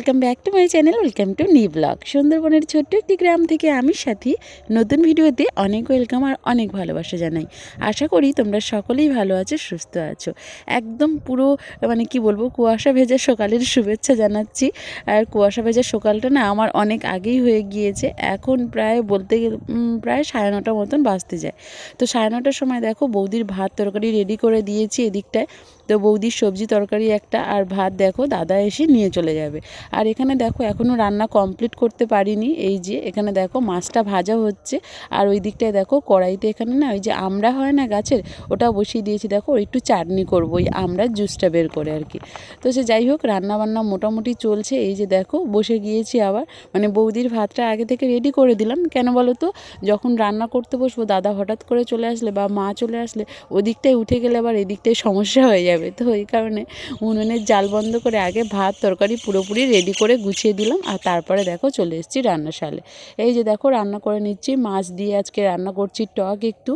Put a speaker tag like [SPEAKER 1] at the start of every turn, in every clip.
[SPEAKER 1] Welcome back to my channel welcome to নি blog সুন্দরবনের ছোট্ট একটি গ্রাম থেকে আমি সাথী। নতুন ভিডিওতে অনেক ওয়েলকাম আর অনেক ভালোবাসা জানাই। আশা করি তোমরা সকলেই ভালো আছো, সুস্থ আছো। একদম পুরো মানে কি বলব, কুয়াশা ভেজা সকালের শুভেচ্ছা জানাচ্ছি। আর কুয়াশা ভেজা সকালটা না আমার অনেক আগেই হয়ে গিয়েছে। এখন প্রায় বলতে গেলে প্রায় সাড়ে নটা মতন বাজতে যায়। তো সাড়ে নটার সময় দেখো বৌদির ভাত তরকারি রেডি করে দিয়েছি এদিকটায়। তো বৌদির সবজি তরকারি একটা আর ভাত দেখো, দাদা এসে নিয়ে চলে যাবে। আর এখানে দেখো এখনও রান্না কমপ্লিট করতে পারিনি। এই যে এখানে দেখো, মাছটা ভাজা হচ্ছে। আর ওই দিকটায় দেখো, কড়াইতে এখানে না, ওই যে আমড়া হয় না গাছের, ওটা বসিয়ে দিয়েছি। দেখো একটু চাটনি করব, ওই আমড়ার জুসটা বের করে আর কি। তো সে যাই হোক রান্না বান্না মোটামুটি চলছে। এই যে দেখো, বসে গিয়েছি আবার। মানে বৌদির ভাতটা আগে থেকে রেডি করে দিলাম। কেন বলো তো, যখন রান্না করতে বসবো, দাদা হঠাৎ করে চলে আসলে বা মা চলে আসলে, ওদিকটায় উঠে গেলে আবার এদিকটায় সমস্যা হয়ে যাবে। তো ওই কারণে উনুনের জাল বন্ধ করে আগে ভাত, তরকারি পুরোপুরি রেডি করে গুছিয়ে দিলাম আর তারপরে দেখো চলে এসেছি রান্নাশালে। এই যে দেখো রান্না করে নিচ্ছি, মাছ দিয়ে আজকে রান্না করছি টক একটু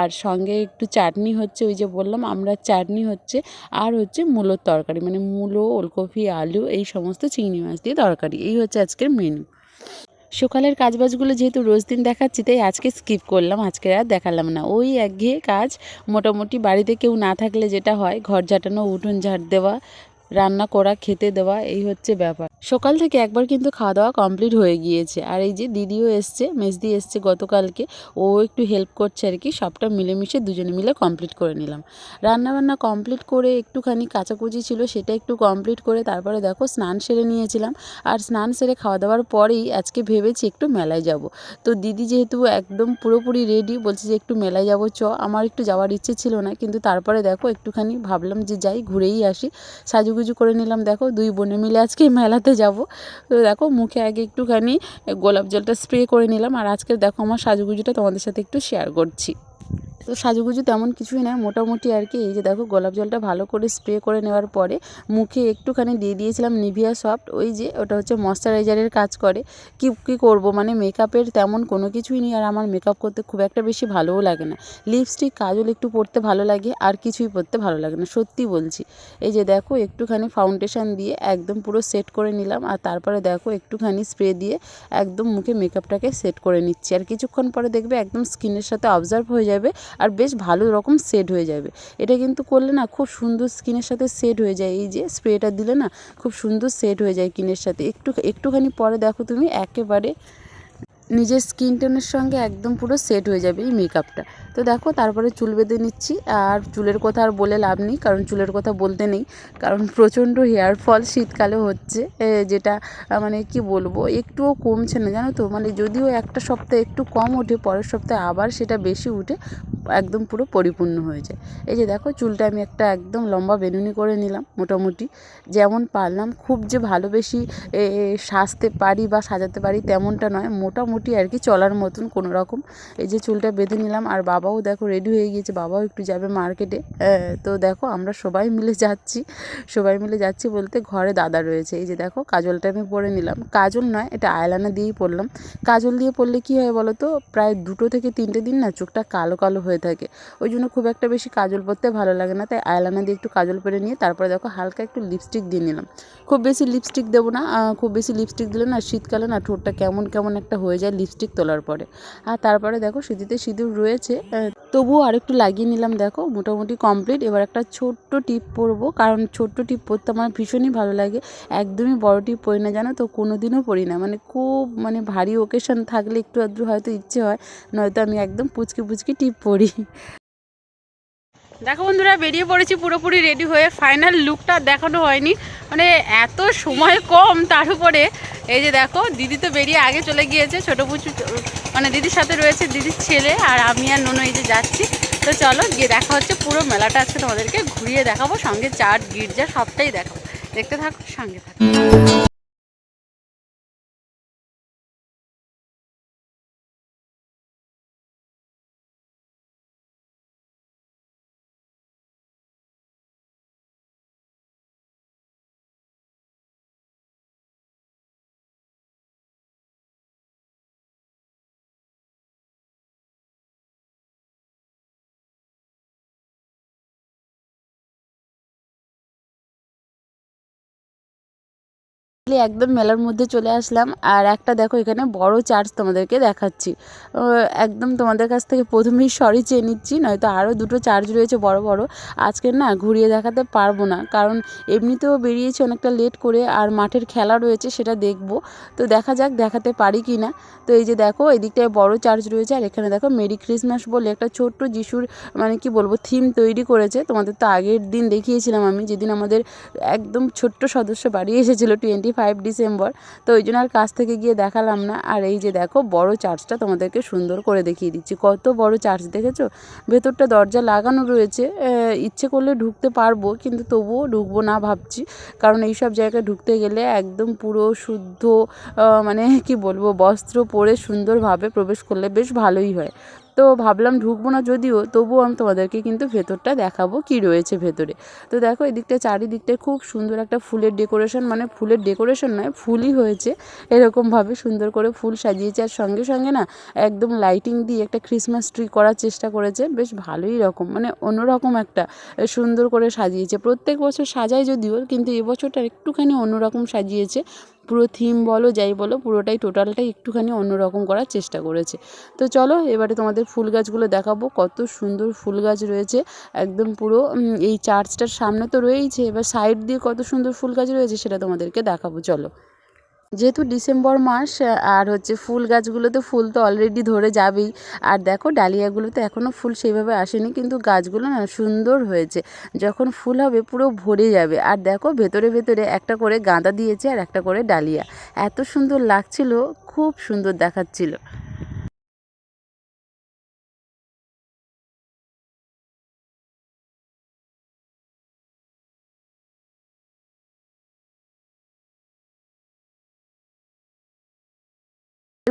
[SPEAKER 1] আর সঙ্গে একটু চাটনি হচ্ছে, ওই যে বললাম আমরা চাটনি হচ্ছে আর হচ্ছে মূলোর তরকারি মানে মূলো, ওলকপি, আলু এই সমস্ত চিংড়ি মাছ দিয়ে তরকারি, এই হচ্ছে আজকের মেনু সকালের কাজবাজগুলো যেহেতু রোজ দিন দেখাচ্ছি, তাই আজকে স্কিপ করলাম, আজকে আর দেখালাম না। ওই একঘেয়ে কাজ, মোটামুটি বাড়িতে কেউ না থাকলে যেটা হয়, ঘর ঝাঁটানো, উঠোন ঝাড় দেওয়া, রান্না করা, খেতে দেওয়া, এই হচ্ছে ব্যাপার। সকাল থেকে একবার কিন্তু খাওয়া দাওয়া কমপ্লিট হয়ে গিয়েছে। আর এই যে দিদিও এসছে, মেজদি এসছে গতকালকে। ও একটু হেল্প করছে আর কি, সবটা মিলেমিশে দুজনে মিলে কমপ্লিট করে নিলাম। রান্না বান্না কমপ্লিট করে একটুখানি কাচাকুচি ছিল, সেটা একটু কমপ্লিট করে তারপরে দেখো স্নান সেরে নিয়েছিলাম। আর স্নান সেরে খাওয়া দাওয়ার পরেই আজকে ভেবেছি একটু মেলায় যাব। তো দিদি যেহেতু একদম পুরোপুরি রেডি বলছে যে একটু মেলায় যাব, চ। আমার একটু যাওয়ার ইচ্ছে ছিল না, কিন্তু তারপরে দেখো একটুখানি ভাবলাম যে যাই, ঘুরেই আসি। সাজুগুজু করে নিলাম, দেখো দুই বোনে মিলে আজকে মেলাতে যাব। তো দেখো মুখে আগে একটুখানি গোলাপ জলটা স্প্রে করে নিলাম। আর আজকে দেখো আমার সাজুগুজুটা তোমাদের সাথে একটু শেয়ার করছি। তো সাজুগুজু তেমন কিছুই না, মোটামুটি আর কি। এই যে দেখো, গোলাপ জলটা ভালো করে স্প্রে করে নেওয়ার পরে মুখে একটুখানি দিয়ে দিয়েছিলাম নিভিয়া সফট ওই যে ওটা হচ্ছে ময়শ্চারাইজারের কাজ করে। কি, কী করব? মানে মেকআপের তেমন কোনো কিছুই নেই, আর আমার মেকআপ করতে খুব একটা বেশি ভালোও লাগে না। লিপস্টিক কাজল একটু পরতে ভালো লাগে, আর কিছুই পরতে ভালো লাগে না, সত্যি বলছি। এই যে দেখো, একটুখানি ফাউন্ডেশন দিয়ে একদম পুরো সেট করে নিলাম, আর তারপরে দেখো, একটুখানি স্প্রে দিয়ে একদম মুখে মেকআপটাকে সেট করে নিচ্ছি। আর কিছুক্ষণ পরে দেখবে একদম স্কিনের সাথে অবজার্ভ হয়ে যাবে। আর বেশ ভালো রকম সেট হয়ে যাবে। এটা কিন্তু করলে না খুব সুন্দর স্কিনের সাথে সেট হয়ে যায়। এই যে স্প্রেটা দিলে না খুব সুন্দর সেট হয়ে যায় স্কিনের সাথে। একটু, একটুখানি পরে দেখো তুমি, একেবারে নিজের স্কিন টোনের সঙ্গে একদম পুরো সেট হয়ে যাবে এই মেকআপটা তো দেখো, তারপরে চুল বেঁধে নিচ্ছি। আর চুলের কথা আর বলে লাভ নেই, কারণ চুলের কথা বলতে নেই। কারণ প্রচণ্ড হেয়ার ফল শীতকালে হচ্ছে যেটা মানে কি বলব, একটুও কমছে না, জানো তো? মানে যদিও একটা সপ্তাহে একটু কম ওঠে, পরের সপ্তাহে আবার সেটা বেশি উঠে, একদম পুরো পরিপূর্ণ হয়ে যায়। এই যে দেখো, চুলটা আমি একটা একদম লম্বা বেনুনি করে নিলাম, মোটামুটি। যেমন পারলাম, খুব যে ভালোবেসি সাজতে পারি বা সাজাতে পারি তেমনটা নয়, মোটামুটি আর কি চলার মতন কোনো রকম এই যে চুলটা বেঁধে নিলাম আর বাবাও দেখো রেডি হয়ে গিয়েছে, বাবাও একটু যাবে মার্কেটে তো দেখো আমরা সবাই মিলে যাচ্ছি, সবাই মিলে যাচ্ছি বলতে ঘরে দাদা রয়েছে। এই যে দেখো কাজলটা আমি পরে নিলাম। কাজল নয়, এটা আয়লানা দিয়েই পরলাম। কাজল দিয়ে পরলে কী হয় বলো তো, প্রায় দুটো থেকে তিনটে দিন না চোখটা কালো কালো হয়ে থাকে। ওই জন্য খুব একটা বেশি কাজল পরতে ভালো লাগে না। তাই আয়লানা দিয়ে একটু কাজল পরে নিয়ে তারপরে দেখো হালকা একটু লিপস্টিক দিয়ে নিলাম। খুব বেশি লিপস্টিক দেবো না খুব বেশি লিপস্টিক দিলে না শীতকালে না ঠোঁটটা কেমন কেমন একটা হয়ে যায়। লিপস্টিক তোলার পরে। আর তারপরে দেখো সিঁথিতে সিঁদুর রয়েছে। তবুও আরেকটু লাগিয়ে নিলাম, দেখো। মোটামুটি কমপ্লিট এবার একটা ছোট্ট টিপ পরবো, কারণ ছোট্ট টিপ পরতে আমার ভীষণই ভালো লাগে। একদমই বড় টিপ পরি না, জানো তো? কোনো দিনও পরি না। মানে খুব মানে ভারী ওকেশন থাকলে একটু আধটু হয়তো ইচ্ছে হয়, নয়তো আমি একদম পুচকি পুচকি টিপ পরি। দেখো বন্ধুরা, বেরিয়ে পড়েছি পুরোপুরি রেডি হয়ে। ফাইনাল লুকটা দেখানো হয়নি। মানে এত সময় কম তার উপরে। এই যে দেখো, দিদি তো বেরিয়ে আগে চলে গিয়েছে, ছোটো পুচু মানে দিদির সাথে রয়েছে দিদির ছেলে আর আমি আর নুনো এই যে যাচ্ছি। তো চলো, গিয়ে দেখা হচ্ছে পুরো মেলাটা আজকে তোমাদেরকে ঘুরিয়ে দেখাবো, সঙ্গে চাট, গির্জা, সবটাই দেখাবো। দেখতে থাকো, সঙ্গে থাকো। একদম মেলার মধ্যে চলে আসলাম। আর একটা দেখো, এখানে বড় চার্চ তোমাদেরকে দেখাচ্ছি। একদম তোমাদের কাছ থেকে প্রথমেই সরি চেয়ে নিচ্ছি, নয়তো আরও দুটো চার্জ রয়েছে বড় বড়। আজকে না ঘুরিয়ে দেখাতে পারব না, কারণ এমনিতেও বেরিয়েছি অনেকটা লেট করে, আর মাঠের খেলা রয়েছে সেটা দেখব। তো দেখা যাক, দেখাতে পারি কি না। তো এই যে দেখো এই দিকটায় বড় চার্চ রয়েছে, আর এখানে দেখো মেরি ক্রিসমাস বলে একটা ছোট্ট যিশুর মানে কি বলব থিম তৈরি করেছে। তোমাদের তো আগের দিন দেখিয়েছিলাম আমি, যেদিন আমাদের একদম ছোট্ট সদস্য বাড়ি এসেছিল টোয়েন্টি ফাইভ ডিসেম্বর তো ওই জন্য আর কাছ থেকে গিয়ে দেখালাম না আর এই যে দেখো বড় চার্চটা তোমাদেরকে সুন্দর করে দেখিয়ে দিচ্ছি কত বড় চার্চ দেখেছ ভেতরটা দরজা লাগানো রয়েছে ইচ্ছে করলে ঢুকতে পারব কিন্তু তবুও ঢুকবো না ভাবছি কারণ এই সব জায়গায় ঢুকতে গেলে একদম পুরো শুদ্ধ মানে কি বলব বস্ত্র পরে সুন্দরভাবে প্রবেশ করলে বেশ ভালোই হয় তো ভাবলাম ঢুকবো না যদিও, তবুও আমি তোমাদেরকে কিন্তু ভেতরটা দেখাবো কি রয়েছে ভেতরে। তো দেখো এদিকটা চারিদিকটা খুব সুন্দর একটা ফুলের ডেকোরেশন মানে ফুলের ডেকোরেশন নয়, ফুলই হয়েছে। এরকমভাবে সুন্দর করে ফুল সাজিয়েছে আর সঙ্গে সঙ্গে না একদম লাইটিং দিয়ে একটা ক্রিসমাস ট্রি করার চেষ্টা করেছে। বেশ ভালোই রকম মানে অন্যরকম একটা সুন্দর করে সাজিয়েছে। প্রত্যেক বছর সাজায় যদিও, কিন্তু এবছরটা একটুখানি অন্যরকম সাজিয়েছে। পুরো থিম বলো, যাই বলো, পুরোটাই টোটালটাই একটুখানি অন্যরকম করার চেষ্টা করেছে। তো চলো, এবারে তোমাদের ফুল গাছগুলো দেখাবো। কত সুন্দর ফুল গাছ রয়েছে। একদম পুরো এই চার্চটার সামনে তো রয়েইছে। এবার সাইড দিয়ে কত সুন্দর ফুল গাছ রয়েছে সেটা তোমাদেরকে দেখাবো। চলো। যেহেতু ডিসেম্বর মাস আর হচ্ছে ফুল গাছগুলোতে ফুল তো অলরেডি ধরে যাবেই। আর দেখো, ডালিয়াগুলোতে এখনও ফুল সেইভাবে আসেনি, কিন্তু গাছগুলো না সুন্দর হয়েছে। যখন ফুল হবে পুরো ভরে যাবে। আর দেখো, ভেতরে ভেতরে একটা করে গাঁদা দিয়েছে আর একটা করে ডালিয়া। এত সুন্দর লাগছিল, খুব সুন্দর দেখাচ্ছিল।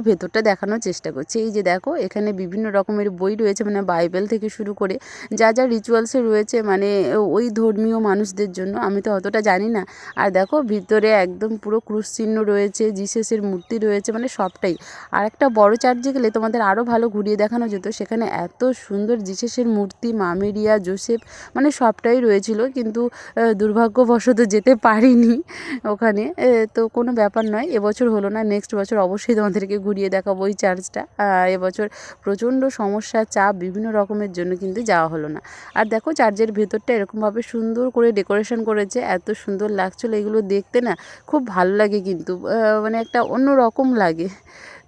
[SPEAKER 1] ভেতরটা দেখানোর চেষ্টা করছি। এই যে দেখো, এখানে বিভিন্ন রকমের বই রয়েছে মানে বাইবেল থেকে শুরু করে যা যা রিচুয়ালসে রয়েছে মানে ওই ধর্মীয় মানুষদের জন্য। আমি তো অতটা জানি না। আর দেখো, ভিতরে একদম পুরো ক্রুশ চিহ্ন রয়েছে, জিসেসের মূর্তি রয়েছে মানে সবটাই। আর একটা বড় চার্চে গেলে তোমাদের আরও ভালো ঘুরিয়ে দেখানো যেত। সেখানে এত সুন্দর জিসেসের মূর্তি, মামেরিয়া, জোসেফ মানে সবটাই রয়েছিল। কিন্তু দুর্ভাগ্যবশত যেতে পারিনি ওখানে। তো কোনো ব্যাপার নয়, এবছর হলো না নেক্সট বছর অবশ্যই তোমাদেরকে ঘুরিয়ে দেখাবো ওই চার্চটা। এবছর প্রচণ্ড সমস্যা, চাপ, বিভিন্ন রকমের জন্য কিন্তু যাওয়া হলো না। আর দেখো চার্চের ভেতরটা এরকমভাবে সুন্দর করে ডেকোরেশন করেছে, এত সুন্দর লাগছিল এগুলো দেখতে না, খুব ভালো লাগে কিন্তু। মানে একটা অন্য রকম লাগে।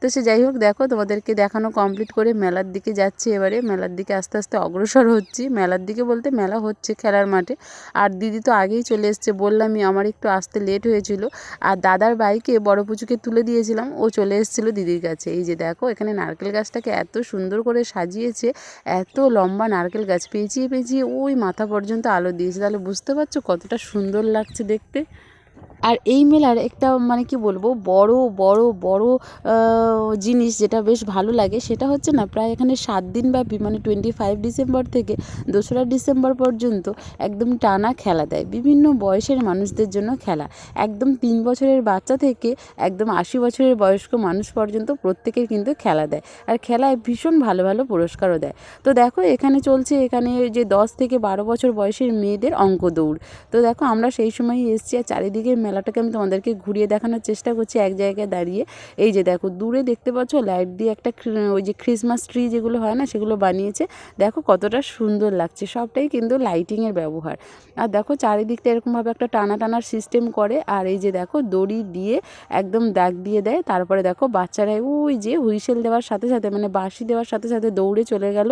[SPEAKER 1] তো সে যাই হোক, দেখো তোমাদেরকে দেখানো কমপ্লিট করে মেলার দিকে যাচ্ছি এবারে। মেলার দিকে আস্তে আস্তে অগ্রসর হচ্ছি। মেলার দিকে বলতে মেলা হচ্ছে খেলার মাঠে। আর দিদি তো আগেই চলে এসছে, বললামই আমার একটু আসতে লেট হয়েছিল। আর দাদার বাইকে বড় পুচুকে তুলে দিয়েছিলাম, ও চলে এসেছিল দিদির কাছে। এই যে দেখো, এখানে নারকেল গাছটাকে এত সুন্দর করে সাজিয়েছে, এত লম্বা নারকেল গাছ, পেঁচিয়ে পেঁচিয়ে ওই মাথা পর্যন্ত আলো দিয়েছে। তাহলে বুঝতে পারছ কতটা সুন্দর লাগছে দেখতে। আর এই মেলার একটা মানে কি বলব, বড় বড় বড় জিনিস যেটা বেশ ভালো লাগে সেটা হচ্ছে না প্রায় এখানে সাত দিন ব্যাপী মানে টোয়েন্টি ফাইভ ডিসেম্বর থেকে দোসরা ডিসেম্বর পর্যন্ত একদম টানা খেলা দেয়। বিভিন্ন বয়সের মানুষদের জন্য খেলা। একদম তিন বছরের বাচ্চা থেকে একদম আশি বছরের বয়স্ক মানুষ পর্যন্ত প্রত্যেকের কিন্তু খেলা দেয়। আর খেলায় ভীষণ ভালো ভালো পুরস্কারও দেয়। তো দেখো এখানে চলছে এখানে যে দশ থেকে বারো বছর বয়সের মেয়েদের অঙ্ক দৌড়। তো দেখো আমরা সেই সময়ই এসেছি আর চারিদিকের মেলাটাকে আমি তোমাদেরকে ঘুরিয়ে দেখানোর চেষ্টা করছি এক জায়গায় দাঁড়িয়ে। এই যে দেখো, দূরে দেখতে পাচ্ছ লাইট দিয়ে একটা ওই যে ক্রিসমাস ট্রি যেগুলো হয় না, সেগুলো বানিয়েছে। দেখো কতটা সুন্দর লাগছে, সবটাই কিন্তু লাইটিংয়ের ব্যবহার। আর দেখো চারিদিকটা এরকমভাবে একটা টানা টানার সিস্টেম করে। আর এই যে দেখো দড়ি দিয়ে একদম দাগ দিয়ে দেয়। তারপরে দেখো বাচ্চারা ওই যে হুইসেল দেওয়ার সাথে সাথে মানে বাঁশি দেওয়ার সাথে সাথে দৌড়ে চলে গেল।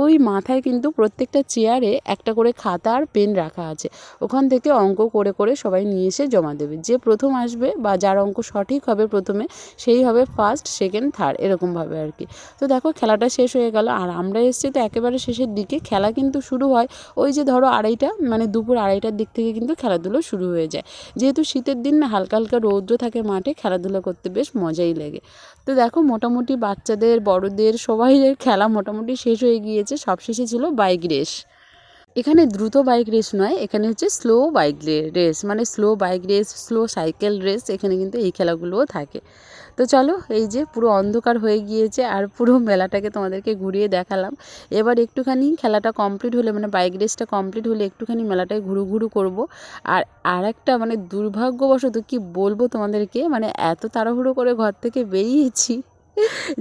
[SPEAKER 1] ওই মাথায় কিন্তু প্রত্যেকটা চেয়ারে একটা করে খাতা আর পেন রাখা আছে। ওখান থেকে অঙ্ক করে করে সবাই নিয়ে এসে জমা দেবে। যে প্রথম আসবে বা যার অঙ্ক সঠিক হবে প্রথমে, সেই হবে ফার্স্ট সেকেন্ড থার্ড এরকমভাবে আর কি। তো দেখো খেলাটা শেষ হয়ে গেল। আর আমরা এসেছি তো একেবারে শেষের দিকে। খেলা কিন্তু শুরু হয় ওই যে ধরো আড়াইটা মানে দুপুর আড়াইটার দিক থেকে কিন্তু খেলাধুলো শুরু হয়ে যায়। যেহেতু শীতের দিন না হালকা হালকা রৌদ্র থাকে মাঠে, খেলাধুলো করতে বেশ মজাই লাগে। তো দেখো মোটামুটি বাচ্চাদের, বড়দের সবাই খেলা মোটামুটি শেষ হয়ে গিয়েছে। সব শেষে ছিল বাইক রেস। এখানে দ্রুত বাইক রেস নয়, এখানে হচ্ছে স্লো বাইক রেস মানে slow bike race slow cycle race এখানে কিন্তু এই খেলাগুলোও থাকে। তো চলো, এই যে পুরো অন্ধকার হয়ে গিয়েছে আর পুরো মেলাটাকে তোমাদেরকে ঘুরিয়ে দেখালাম। এবার একটুখানি খেলাটা কমপ্লিট হলে মানে বাইক রেসটা কমপ্লিট হলে একটুখানি মেলাটায় ঘুরু ঘুরু করব। আর আর একটা মানে দুর্ভাগ্যবশত কি বলব তোমাদেরকে মানে এত তাড়াহুড়ো করে ঘর থেকে বেরিয়েছি।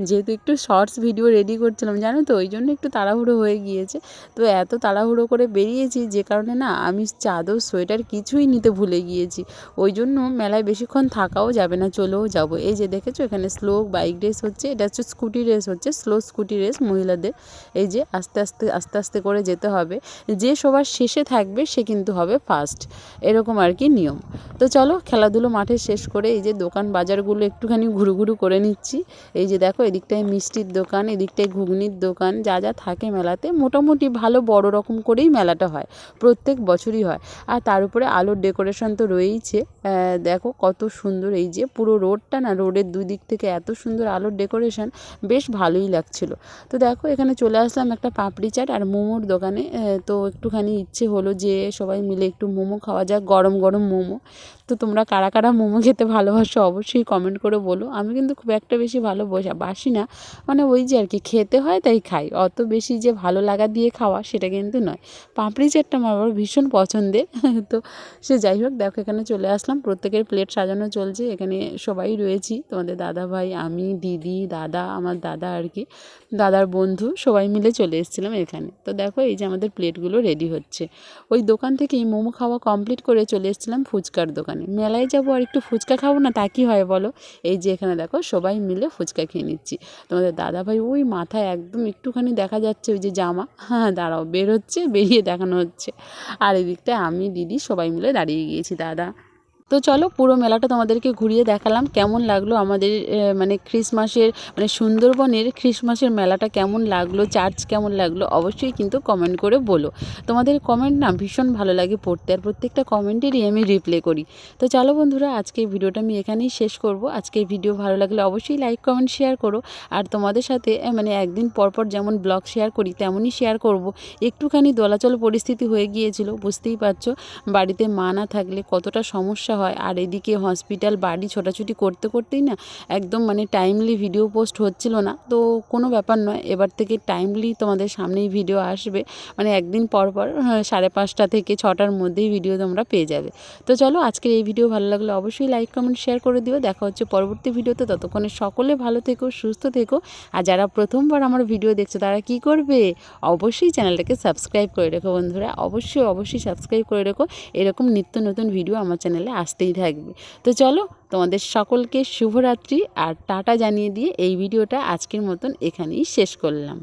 [SPEAKER 1] যেহেতু একটু শর্টস ভিডিও রেডি করছিলাম, জানো তো? ওই জন্য একটু তাড়াহুড়ো হয়ে গিয়েছে। তো এত তাড়াহুড়ো করে বেরিয়েছি যে কারণে না, আমি চাদর সোয়েটার কিছুই নিতে ভুলে গিয়েছি। ওই জন্য মেলায় বেশিক্ষণ থাকাও যাবে না, চলেও যাব। এই যে দেখেছ, এখানে স্লো বাইক রেস হচ্ছে, এটা হচ্ছে স্কুটি রেস হচ্ছে স্লো স্কুটি রেস মহিলাদের। এই যে আস্তে আস্তে আস্তে আস্তে করে যেতে হবে। যে সবার শেষে থাকবে, সে কিন্তু হবে ফার্স্ট এরকম আর কি নিয়ম। তো চলো, খেলাধুলো মাঠে শেষ করে এই যে দোকান বাজারগুলো একটুখানি ঘুরু ঘুরু করে নিচ্ছি। এই যে দেখো, এদিকটায় মিষ্টির দোকান, এদিকটায় ঘুগনির দোকান, যা যা থাকে মেলাতে, মোটামুটি ভালো বড় রকম করেই মেলাটা হয়, প্রত্যেক বছরই হয়। আর তার উপরে আলোর ডেকোরেশন তো রয়েইছে। দেখো কত সুন্দর এই যে পুরো রোডটা না, রোডের দুই দিক থেকে এত সুন্দর আলোর ডেকোরেশন, বেশ ভালোই লাগছিল। তো দেখো, এখানে চলে আসলাম একটা পাপড়ি চাট আর মোমোর দোকানে। তো একটুখানি ইচ্ছে হলো যে সবাই মিলে একটু মোমো খাওয়া যাক, গরম গরম মোমো। তো তোমরা কারা কারা মোমো খেতে ভালোবাসো অবশ্যই কমেন্ট করে বলো। আমি কিন্তু খুব একটা বেশি ভালো বসা বাসি না। মানে ওই যে আর কি খেতে হয় তাই খাই। অত বেশি যে ভালো লাগা দিয়ে খাওয়া সেটা কিন্তু নয়। পাঁপড়ি চাটটা আমার আবার ভীষণ পছন্দের। তো সে যাই হোক, দেখো এখানে চলে আসলাম। প্রত্যেকের প্লেট সাজানো চলছে। এখানে সবাই রয়েছি। তোমাদের দাদা ভাই, আমি, দিদি, দাদা, আমার দাদা আর কি দাদার বন্ধু, সবাই মিলে চলে এসেছিলাম এখানে। তো দেখো এই যে আমাদের প্লেটগুলো রেডি হচ্ছে। ওই দোকান থেকেই মোমো খাওয়া কমপ্লিট করে চলে এসেছিলাম ফুচকার দোকানে। মেলায় যাব আর একটু ফুচকা খাব না, তা কি হয় বলো? এই যে এখানে দেখো, সবাই মিলে ফুচকা খেয়ে নিচ্ছি। তোমাদের দাদা ভাই ওই মাথায় একদম একটুখানি দেখা যাচ্ছে ওই যে জামা হ্যাঁ দাঁড়াও বের হচ্ছে বেরিয়ে দেখানো হচ্ছে। আর এদিকটায় আমি, দিদি সবাই মিলে দাঁড়িয়ে গিয়েছি, দাদা। তো চলো পুরো মেলাটা তোমাদেরকে ঘুরিয়ে দেখালাম, কেমন লাগল আমাদের মানে খ্রিসমাসের মানে সুন্দরবনের খ্রিসমাসের মেলাটা কেমন লাগল, চার্চ কেমন লাগল, অবশ্যই কিন্তু কমেন্ট করে বলো। তোমাদের কমেন্ট না ভীষণ ভালো লাগে পড়তে, আর প্রত্যেকটা কমেন্টেরই আমি রিপ্লে করি। তো চলো বন্ধুরা, আজকের ভিডিওটা আমি এখানেই শেষ করব। আজকের ভিডিও ভালো লাগলে অবশ্যই লাইক কমেন্ট শেয়ার করো। আর তোমাদের সাথে মানে একদিন পরপর যেমন ব্লগ শেয়ার করি, তেমনই শেয়ার করব। একটুখানি দোলাচল পরিস্থিতি হয়ে গিয়েছিল, বুঝতেই পারছ। বাড়িতে মা না থাকলে কতটা সমস্যা হয়। আর এদিকে হসপিটাল বাড়ি ছোটাছুটি করতে করতেই না একদম মানে টাইমলি ভিডিও পোস্ট হচ্ছিল না। তো কোনো ব্যাপার নয় এবার থেকে টাইমলি তোমাদের সামনেই ভিডিও আসবে। মানে একদিন পর পর হ্যাঁ, সাড়ে পাঁচটা থেকে ছটার মধ্যেই ভিডিও তোমরা পেয়ে যাবে। তো চলো আজকের এই ভিডিও ভালো লাগলে অবশ্যই লাইক কমেন্ট শেয়ার করে দিও। দেখা হচ্ছে পরবর্তী ভিডিওতে ততক্ষণে সকলে ভালো থেকো সুস্থ থেকো। আর যারা প্রথমবার আমার ভিডিও দেখছ তারা কি করবে? অবশ্যই চ্যানেলটাকে সাবস্ক্রাইব করে রেখো বন্ধুরা। অবশ্যই অবশ্যই সাবস্ক্রাইব করে রেখো। এরকম নিত্য নতুন ভিডিও আমার চ্যানেলে আসতেই থাকবে। তো চলো, তোমাদের সকলকে শুভরাত্রি আর টাটা জানিয়ে দিয়ে এই ভিডিওটা আজকের মতন এখানেই শেষ করলাম।